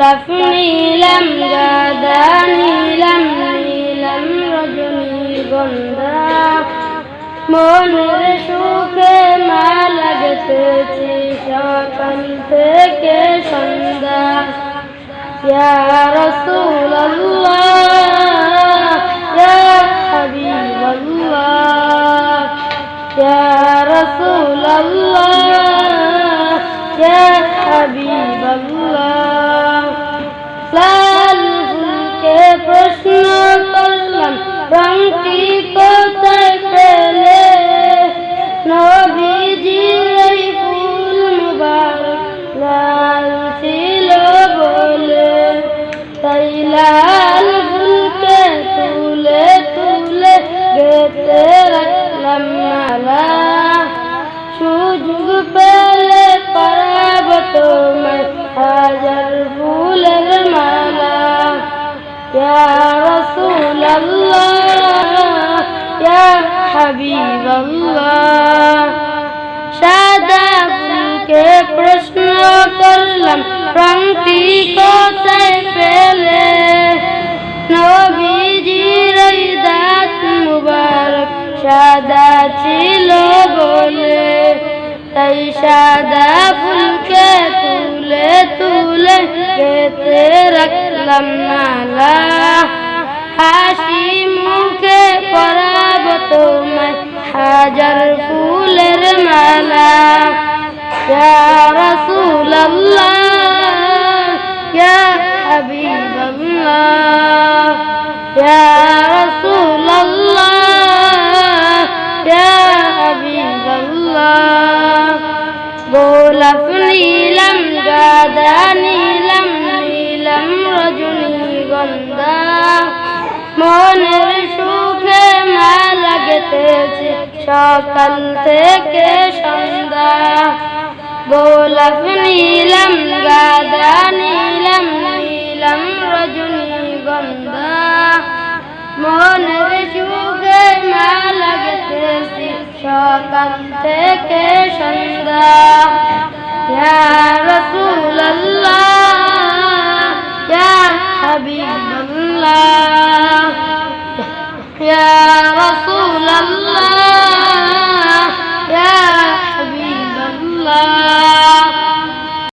গোলাপ নীলম গাদা নীলম নীলম রজনী গন্ধা মনের সুখে মা লাগতেছি সকাল থেকে সন্ধ্যা রংটি কোথায় পেলে? নবীজির হাবিবাল্লাহ। সাদা ফুলকে প্রশ্ন করলাম রংটি কোথায় পেলে? নবীজির দাঁত মুবারক সাদা ছিল বলে। তাই সাদা ফুলকে তুলে তুলে গেতে রাখলাম মালা হাসি মুখে পরাব তোমায় হাজার ফুলের মালা। ইয়া রাসূলুল্লাহ, ইয়া হাবিবাল্লাহ গোলাপ নীলম, গাদা নীলম নীলম রজনীগন্ধা মনের সুখে মা কেটেছে সকাল থেকে সন্ধ্যা। গোলাপ নীলম, গাদা নীলম নীলম রজনী গন্ধা। মনের যুগে মালা গেতেছি সকাল থেকে সন্ধ্যা। রসুল্লাহ হাবিব